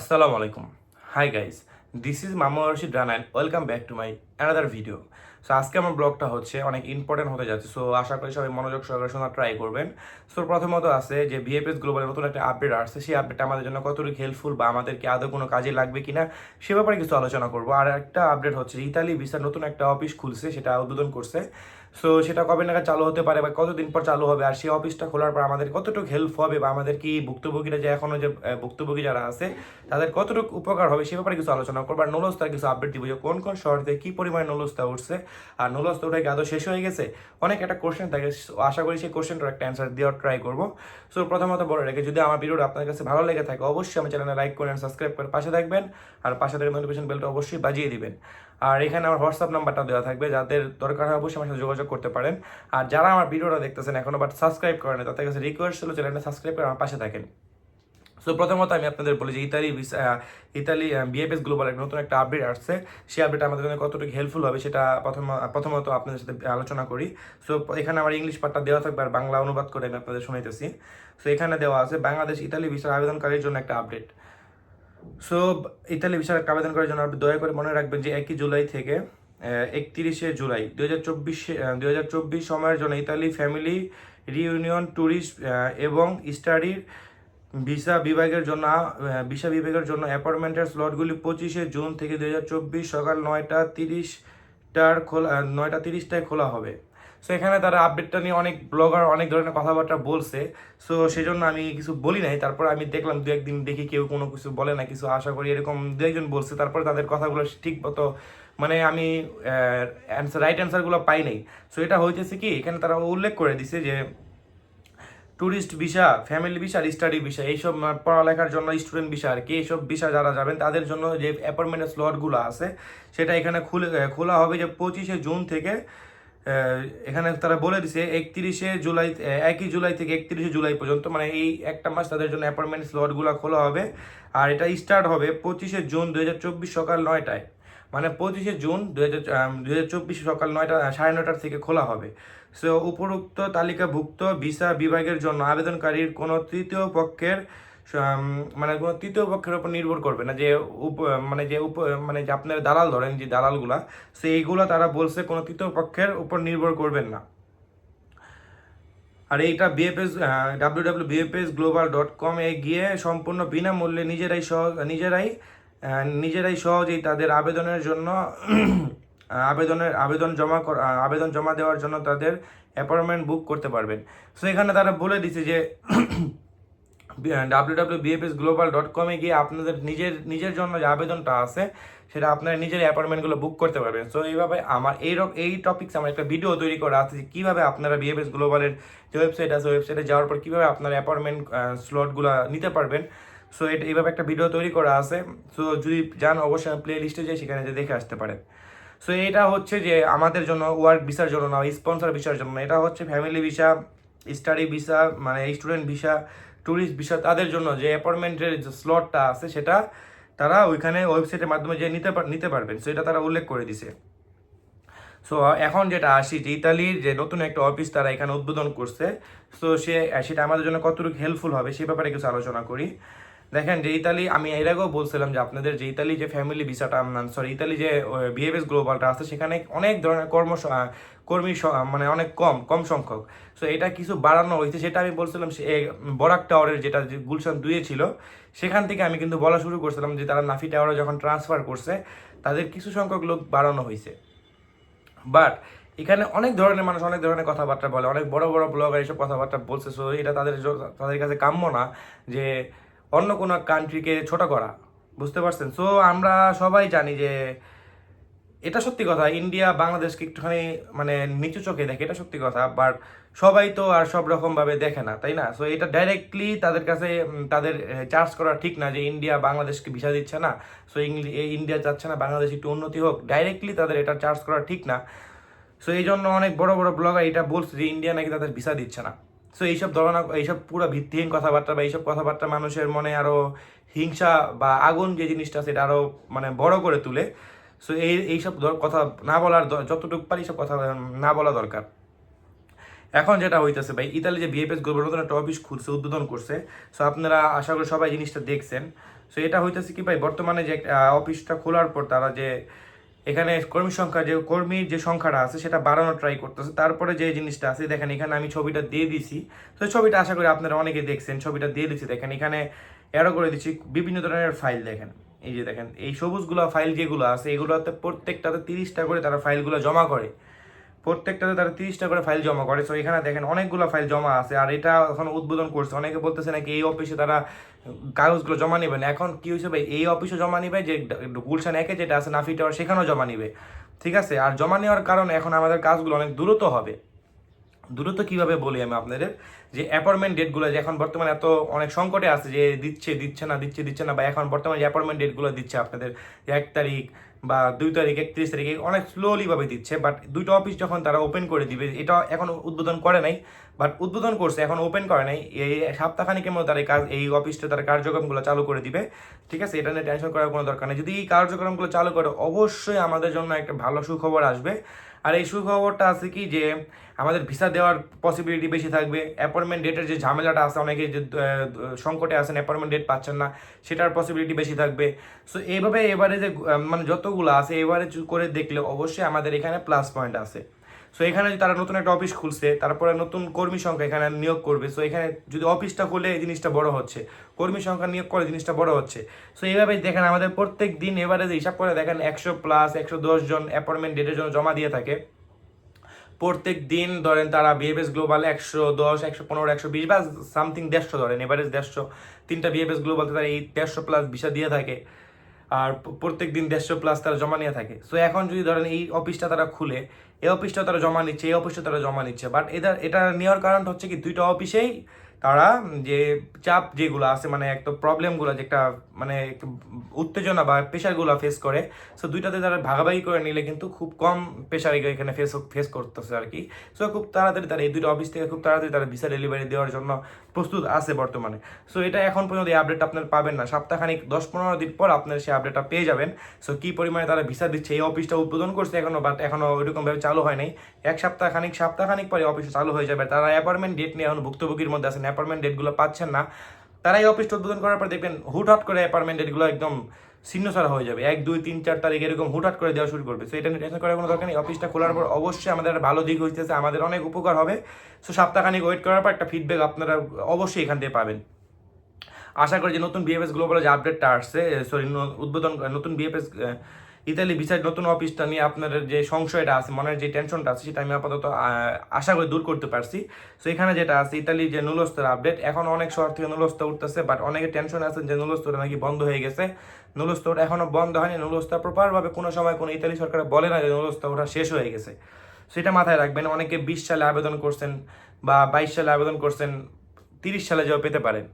আসসালামু আলাইকুম। High guys this is Mamu Rashid Rana and welcome back to my another video so আজকে আমার ব্লগটা হচ্ছে অনেক ইম্পর্টেন্ট হতে যাচ্ছে। সো আশা করি সবাই মনোযোগ সহকারে শোনার ট্রাই করবেন। সো প্রথমত আছে যে বিএফএস গ্লোবালের নতুন একটা আপডেট আসছে। সেই আপডেটটা আমাদের জন্য কতটুকু হেল্পফুল বা আমাদেরকে আদৌ কোনো কাজে লাগবে কি না সে ব্যাপারে কিছু আলোচনা করব। আর একটা আপডেট হচ্ছে ইতালি ভিসার নতুন একটা অফিস খুলছে, সেটা উদ্বোধন করছে। সো সেটা কবে নাগাদ চালু হতে পারে বা কতদিন পর চালু হবে? আর সেই অফিসটা খোলার পর আমাদের কতটুকু হেল্প হবে বা আমাদের কি ভুক্তভোগীরা যে এখনও যে ভুক্তভোগী যারা আছে, তাদের কতটুকু উপকার হবে সে ব্যাপারে কিছু আলোচনা করব। আর নলস্তার কিছু আপডেট দিব যে কোন কোন শহরে কী পরিমাণে নলস্তা উঠছে আর নলস্তা উঠে আদৌ শেষ হয়ে গেছে? অনেক একটা কোশ্চেন থাকে, আশা করি সেই কোশ্চেনটার একটা অ্যান্সার দেওয়ার ট্রাই করব। সো প্রথমত বলে রেখে, যদি আমার ভিডিওটা আপনার কাছে ভালো লেগে থাকে, অবশ্যই আমার চ্যানেলে লাইক করেন সাবস্ক্রাইব করে পাশে থাকবেন। আর পাশে থেকে নোটিফিকেশন বেলটা অবশ্যই বাজিয়ে দিবেন। আর এখানে আমার হোয়াটসঅ্যাপ নাম্বারটা দেওয়া থাকবে, যাদের দরকার হয় অবশ্যই আমার সাথে যোগাযোগ করতে পারেন। আর যারা আমার ভিডিওটা দেখতেছেন এখনও বাট সাবস্ক্রাইব করেন তাদের কাছে রিকোয়েস্ট হলো চ্যানেলটা সাবস্ক্রাইব করে আমার পাশে থাকেন। সো প্রথমত আমি আপনাদের বলি যে ইতালি ইতালি বিএফএস গ্লোবাল এক নতুন একটা আপডেট আসছে। সেই আপডেট আমাদের জন্য কতটুকু হেল্পফুল হবে সেটা প্রথম প্রথমত আপনাদের সাথে আলোচনা করি। সো এখানে আমার ইংলিশ পার্টটা দেওয়া থাকবে আর বাংলা অনুবাদ করে আমি আপনাদের শোনাইতেছি। সো এখানে দেওয়া আছে বাংলাদেশ ইতালি ভিসার আবেদনকারীর জন্য একটা আপডেট সো ইতালি ভিসার আবেদন করার জন্য আপনি দয়া করে মনে রাখবেন যে একই জুলাই থেকে একত্রিশে জুলাই দু হাজার চব্বিশে দু হাজার চব্বিশ সময়ের জন্য ইতালি ফ্যামিলি রিইউনিয়ন ট্যুরিস্ট এবং স্টাডির ভিসা বিভাগের জন্য ভিসা বিভাগের জন্য অ্যাপয়েন্টমেন্টের স্লটগুলি পঁচিশে জুন থেকে দু হাজার চব্বিশ সকাল নয়টা তিরিশটার খোলা নয়টা তিরিশটায় খোলা হবে। সো এখানে তারা আপডেটটা নিয়ে অনেক ব্লগার অনেক ধরনের কথাবার্তা বলছে। সো সেই জন্য আমি কিছু বলি নাই। তারপর আমি দেখলাম দু একদিন দেখি কেউ কোনো কিছু বলে না, কিছু আশা করি এরকম দু একজন বলছে। তারপর তাদের কথাগুলো ঠিক মতো মানে আমি অ্যান্সার রাইট অ্যান্সারগুলো পাই নাই। সো এটা হইতেছে কি, এখানে তারা উল্লেখ করে দিছে যে ট্যুরিস্ট ভিসা ফ্যামিলি ভিসা আর স্টাডি ভিসা এইসব পড়ালেখার জন্য স্টুডেন্ট ভিসা আর কি, এইসব ভিসা যারা যাবেন, তাদের জন্য যে অ্যাপয়েন্টমেন্টের স্লটগুলো আছে, সেটা এখানে খুলে, খোলা হবে যে পঁচিশে জুন থেকে এখানে তারা বলে দিছে, একত্রিশে জুলাই একই জুলাই থেকে একত্রিশে জুলাই পর্যন্ত মানে এই একটা মাস তাদের জন্য অ্যাপয়েন্টমেন্ট স্লটগুলো খোলা হবে। আর এটা স্টার্ট হবে পঁচিশে জুন দুহাজার চব্বিশ সকাল নয়টায়। মানে পঁচিশে জুন দু হাজার সকাল নয়টা সাড়ে নয়টার থেকে খোলা হবে। সো উপরোক্ত তালিকাভুক্ত ভিসা বিভাগের জন্য আবেদনকারীর কোনো তৃতীয় পক্ষের মানে কোনো তৃতীয় পক্ষের উপর নির্ভর করবে না। যে উপ মানে যে উপ মানে যে আপনার দালাল ধরেন, যে দালালগুলা, সো এইগুলা তারা বলছে কোনো তৃতীয় পক্ষের উপর নির্ভর করবেন না। আর এইটা BFS W W BFS global dot com এ গিয়ে সম্পূর্ণ বিনামূল্যে নিজেরাই সহজ, নিজেরাই নিজেরাই সহজেই তাদের আবেদনের জন্য আবেদনের, আবেদন জমা আবেদন জমা দেওয়ার জন্য তাদের অ্যাপয়েন্টমেন্ট বুক করতে পারবেন। সো এখানে তারা বলে দিছে যে W W BFS global dot কমে গিয়ে আপনাদের নিজের নিজের জন্য যে আবেদনটা আছে, সেটা আপনারা নিজের অ্যাপয়েন্টমেন্টগুলো বুক করতে পারবেন। সো এইভাবে আমার, এই এই টপিক্স আমার একটা ভিডিও তৈরি করা আছে যে কীভাবে আপনারা বিএফএস গ্লোবালের যে ওয়েবসাইট আছে ওয়েবসাইটে যাওয়ার পর কীভাবে আপনার অ্যাপয়েন্টমেন্ট স্লটগুলো নিতে পারবেন। সো এটা, এইভাবে একটা ভিডিও তৈরি করা আছে। সো যদি যান, অবশ্যই প্লে লিস্টে যাই, সেখানে যে দেখে আসতে পারেন। সো এটা হচ্ছে যে আমাদের জন্য ওয়ার্ক ভিসার জন্য না স্পন্সর ভিসার জন্য এটা হচ্ছে ফ্যামিলি ভিসা স্টাডি ভিসা মানে স্টুডেন্ট ভিসা ট্যুরিস্ট বিষয় তাদের জন্য যে অ্যাপয়েন্টমেন্টের যে স্লটটা আছে সেটা তারা ওইখানে ওয়েবসাইটের মাধ্যমে যে নিতে নিতে পারবেন। সো এটা তারা উল্লেখ করে দিছে। সো এখন যেটা আসি যে ইতালির যে নতুন একটা অফিস তারা এখানে উদ্বোধন করছে সো সে, সেটা আমাদের জন্য কতটুকু হেল্পফুল হবে সে ব্যাপারে কিছু আলোচনা করি। দেখেন, যে ইতালি, আমি এর আগেও বলছিলাম যে আপনাদের যে ইতালি যে ফ্যামিলি ভিসাটা সরি ইতালি যে বিহেভিয়াস গ্লোবালটা আছে, সেখানে অনেক ধরনের কর্ম কর্মী মানে অনেক কম কম সংখ্যক। সো এটা কিছু বাড়ানো হয়েছে, সেটা আমি বলছিলাম বরাক টাওয়ারের যেটা গুলশান দুয়ে ছিল, সেখান থেকে আমি কিন্তু বলা শুরু করছিলাম যে তারা নাফি টাওয়ারে যখন ট্রান্সফার করছে, তাদের কিছু সংখ্যক লোক বাড়ানো হয়েছে। বাট এখানে অনেক ধরনের মানুষ অনেক ধরনের কথাবার্তা বলে, অনেক বড় বড় ব্লগার এইসব কথাবার্তা বলছে সো এটা তাদের তাদের কাছে কাম্য না যে অন্য কোনো কান্ট্রিকে ছোট করা, বুঝতে পারছেন? সো আমরা সবাই জানি যে এটা সত্যি কথা ইন্ডিয়া বাংলাদেশকে একটুখানি মানে নিচু চোখে দেখে এটা সত্যি কথা বাট সবাই তো আর সব রকম ভাবে দেখে না, তাই না? সো এটা ডাইরেক্টলি তাদের কাছে তাদের চার্জ করা ঠিক না যে ইন্ডিয়া বাংলাদেশকে ভিসা দিচ্ছে না। সো ইন্ডিয়া চাচ্ছে না, বাংলাদেশ একটু উন্নতি হোক ডাইরেক্টলি তাদের এটা চার্জ করা ঠিক না। সো এই জন্য অনেক বড় বড় ব্লগার এটা বলছে যে ইন্ডিয়া নাকি তাদের ভিসা দিচ্ছে না। সো এইসব ধরনের এইসব পুরো ভিত্তিহীন কথাবার্তা বা এইসব কথাবার্তা মানুষের মনে আরও হিংসা বা আগুন যে জিনিসটা, সেটা আরও মানে বড় করে তুলে। সো এই, এইসব কথা না বলার যতটুকু পারি সব কথা না বলা দরকার। এখন যেটা হইতেছে ভাই, ইতালি যে বিএফএস গ্লোবাল নতুন একটা অফিস খুলছে, উদ্বোধন করছে। সো আপনারা আশা করি সবাই জিনিসটা দেখছেন। সো এটা হইতেছে কি ভাই, বর্তমানে যে অফিসটা খোলার পর তারা যে এখানে কর্মী সংখ্যা যে কর্মীর যে সংখ্যাটা আছে, সেটা বাড়ানোর ট্রাই করতেছে। তারপরে যে জিনিসটা আছে, দেখেন এখানে আমি ছবিটা দিয়ে দিছি। তো ছবিটা আশা করি আপনারা অনেকে দেখছেন, ছবিটা দিয়ে দিচ্ছি দেখেন এখানে অ্যারো করে দিচ্ছি বিভিন্ন ধরনের ফাইল দেখেন। এই যে দেখেন, এই সবুজগুলো ফাইল যেগুলো আছে, এগুলোতে প্রত্যেকটাতে তিরিশটা করে তারা ফাইলগুলো জমা করে। প্রত্যেকটাতে তারা তিরিশটা করে ফাইল জমা করে। সো এখানে দেখেন অনেকগুলো ফাইল জমা আছে, আর এটা এখন উদ্বোধন করছে। অনেকে বলতেছে নাকি এই অফিসে তারা কাগজগুলো জমা নেবেন এখন কি হয়েছে ভাই? এই অফিসে জমা নিবে, যে গুলশান একে যেটা আছে, নাফি টাওয়ার সেখানেও জমা নিবে। ঠিক আছে? আর জমা নেওয়ার কারণে এখন আমাদের কাজগুলো অনেক দ্রুত হবে। দ্রুত কীভাবে বলি আমি আপনাদের? যে অ্যাপয়েন্টমেন্ট ডেটগুলো যে এখন বর্তমানে এত অনেক সংকটে আছে যে দিচ্ছে দিচ্ছে না, দিচ্ছে দিচ্ছে না, বা এখন বর্তমানে যে অ্যাপয়েন্টমেন্ট ডেটগুলো দিচ্ছে আপনাদের, এক তারিখ বা দুই তারিখ একত্রিশ তারিখে অনেক স্লোলিভাবে দিচ্ছে বাট দুইটা অফিস যখন তারা ওপেন করে দিবে, এটা এখন উদ্বোধন করে নাই বাট উদ্বোধন করছে, এখন ওপেন করে নাই, এই সপ্তাহখানিকের মধ্যে তারা এই কাজ, এই অফিসটা তারা কার্যক্রমগুলো চালু করে দিবে, ঠিক আছে? এটা নিয়ে টেনশন করার কোনো দরকার নেই। যদি এই কার্যক্রমগুলো চালু করে, অবশ্যই আমাদের জন্য একটা ভালো সুখবর আসবে। আর এই সুখবরটা আছে কি যে, আমাদের ভিসা দেওয়ার পসিবিলিটি বেশি থাকবে অ্যাপয়েন্টমেন্ট ডেটের যে ঝামেলাটা আছে, অনেকে যে সংকটে আছেন অ্যাপয়েন্টমেন্ট ডেট পাচ্ছেন না, সেটার পসিবিলিটি বেশি থাকবে। সো এইভাবে এবারে যে মানে মানে যতগুলো আছে, এবারে করে দেখলে অবশ্যই আমাদের এখানে প্লাস পয়েন্ট আছে। সো এখানে যদি তারা নতুন একটা অফিস খুলছে, তারপরে নতুন কর্মী সংখ্যা এখানে নিয়োগ করবে। সো এখানে যদি অফিসটা খুলে এই জিনিসটা বড় হচ্ছে, কর্মী সংখ্যা নিয়োগ করে জিনিসটা বড় হচ্ছে। সো এইভাবে দেখেন আমাদের প্রত্যেক দিন এবারে যে হিসাব করে দেখেন একশো প্লাস একশো দশ জন অ্যাপয়েন্টমেন্ট ডেটের জন্য জমা দিয়ে থাকে। প্রত্যেক দিন ধরেন তারা বিএফএস গ্লোবাল একশো দশ, একশো পনেরো, একশো বিশ বা সামথিং দেড়শো ধরেন, এভারেজ দেড়শো, তিনটা বিএফএস গ্লোবাল তারা এই দেড়শো প্লাস ভিসা দিয়ে থাকে। আর প্রত্যেক দিন দেড়শো প্লাস তারা জমা নিয়ে থাকে। সো এখন যদি ধরেন এই অফিসটা তারা খুলে, এই অফিসটা তারা জমা নিচ্ছে, এই অফিসটা তারা জমা নিচ্ছে। বাট এটা এটা নেওয়ার কারণ হচ্ছে কি, দুইটা অফিসেই তারা যে চাপ যেগুলো আছে মানে একটা প্রবলেমগুলো যে একটা মানে উত্তেজনা বা প্রেশারগুলো ফেস করে। সো দুইটাতে তারা ভাগাভাগি করে নিলে কিন্তু খুব কম প্রেশার এখানে ফেস ফেস করতেছে আর কি। সো খুব তাড়াতাড়ি তারা এই দুটো অফিস থেকে খুব তাড়াতাড়ি তারা ভিসা ডেলিভারি দেওয়ার জন্য প্রস্তুত আছে বর্তমানে। সো এটা এখন পর্যন্ত এই আপডেট আপনার পাবেন না। সপ্তাহখানিক দশ পনেরো দিন পর আপনার সেই আপডেটটা পেয়ে যাবেন। সো কি পরিমাণে তারা ভিসা দিচ্ছে এই অফিসটা উদ্বোধন করছে এখনও বাট এখনও ওইরকমভাবে চালু হয় নাই। এক সপ্তাহ খানিক সপ্তাহখানিক পরে অফিস চালু হয়ে যাবে। তারা অ্যাপয়েন্টমেন্ট ডেট নিয়ে এখন ভুক্তভোগীর মধ্যে আছেন। অ্যাপয়েন্টমেন্ট ডেটগুলো পাচ্ছেন না। তারা এই অফিসটা উদ্বোধন করার পর দেখবেন হুটহাট করে অ্যাপয়েন্টমেন্ট ডেটগুলো একদম ছিন্নসারা হয়ে যাবে। এক, দুই, তিন, চার তারিখ এরকম হুটহাট করে দেওয়া শুরু করবে। সো এটা নিয়ে টেনশন করার কোনো দরকার নেই। অফিসটা খোলার পর অবশ্যই আমাদের একটা ভালো দিক হইতেছে, আমাদের অনেক উপকার হবে। সো সপ্তাহখানিক ওয়েট করার পর একটা ফিডব্যাক আপনারা অবশ্যই এখান থেকে পাবেন। আশা করি যে নতুন বিএফএস গ্লোবাল যে আপডেটটা আসছে সরি উদ্বোধন, নতুন বিএফএস ইতালি ভিসার নতুন অফিসটা নিয়ে আপনাদের যে সংশয়টা আছে, মনের যে টেনশনটা আছে, সেটা আমি আপাতত আশা করি দূর করতে পারছি। সো এখানে যেটা আছে ইতালি যে নুলস্তর আপডেট এখন অনেক শহর থেকে নুলস্ত উঠতেছে বাট অনেকে টেনশন আছে যে নুলস্তরটা নাকি বন্ধ হয়ে গেছে। নুলস্তর এখনও বন্ধ হয়নি, নুলস্তা প্রপারভাবে কোনো সময় কোনো ইতালি সরকার বলে না যে নুলস্তা ওঠা শেষ হয়ে গেছে। সেটা মাথায় রাখবেন, অনেকে বিশ সালে আবেদন করছেন বা বাইশ সালে আবেদন করছেন, তিরিশ সালে যাও পেতে পারেন।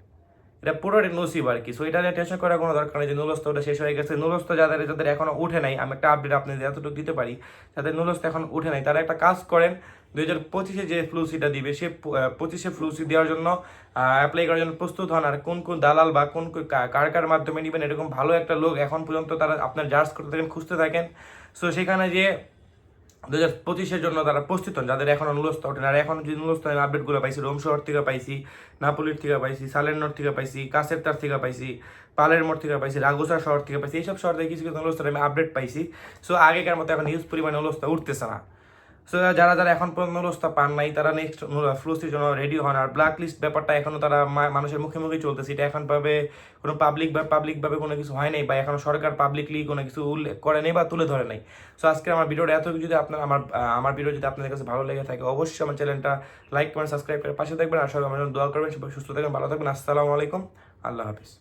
এটা পুরোটাই নসিব আর কি। সো এটা নিয়ে টেনশন করার কোনো দরকার নেই যে নুলস্ত ওটা শেষ হয়ে গেছে। নুলস্ত যাদের যাদের এখনও উঠে নাই, আমি একটা আপডেট আপনাদের এতটুকু দিতে পারি, যাদের নুলস্ত এখন উঠে নাই, তারা একটা কাজ করেন, দুই হাজার পঁচিশে যে ফ্লুসিটা দিবে, সে পঁচিশে ফ্লুসি দেওয়ার জন্য অ্যাপ্লাই করার জন্য প্রস্তুত হন আর কোন কোন দালাল বা কোন কার কার মাধ্যমে নেবেন, এরকম ভালো একটা লোক এখন পর্যন্ত তারা আপনার জার্জ করতে থাকেন, খুঁজতে থাকেন। সো সেখানে যে দু হাজার পঁচিশের জন্য তারা প্রস্তুত হন, যাদের এখন অনুলস্থ ওঠেন আর এখন যদি অনুলস্থ নুলস্ত আপডেটগুলো পাইছি, রোম শহর থেকে পাইছি, নাপুলির থেকে পাইছি সালেন্নর থেকে পাইছি, কাসেরতার থেকে পাইছি, পালের মোড় থেকে পাইছি রাগুসা শহর থেকে পাইছি, এইসব শহর থেকে কিছু কিছু অনুলস্থ আমি আপডেট পাইছি। সো আগেকার মতো এখন হিউজ পরিমাণে অনুলস্থ উঠতেছে না। সো যারা যারা এখন পর্যন্ত নুলস্তা পান নাই, তারা নেক্সট ফ্লুসির জন্য রেডি হন। আর ব্ল্যাক লিস্ট ব্যাপারটা এখনও তারা মানুষের মুখে মুখে চলতেছে। এটা এখন ভাবে কোনো পাবলিক বা পাবলিক ভাবে কোনো কিছু হয় নাই, বা এখনও সরকার পাবলিকলি কোনো কিছু উল্লেখ করে নেই বা তুলে ধরে নাই। সো আজকে আমার ভিডিওটা এত যদি আপনার আমার আমার ভিডিও যদি আপনাদের কাছে ভালো লেগে থাকে, অবশ্যই আমার চ্যানেলটা লাইক করেন সাবস্ক্রাইব করে পাশে থাকবেন। আর সবাই আমার জন্য দোয়া করবেন, সবাই সুস্থ থাকবেন, ভালো থাকবেন। আসসালামু আলাইকুম। আল্লাহ হাফিজ।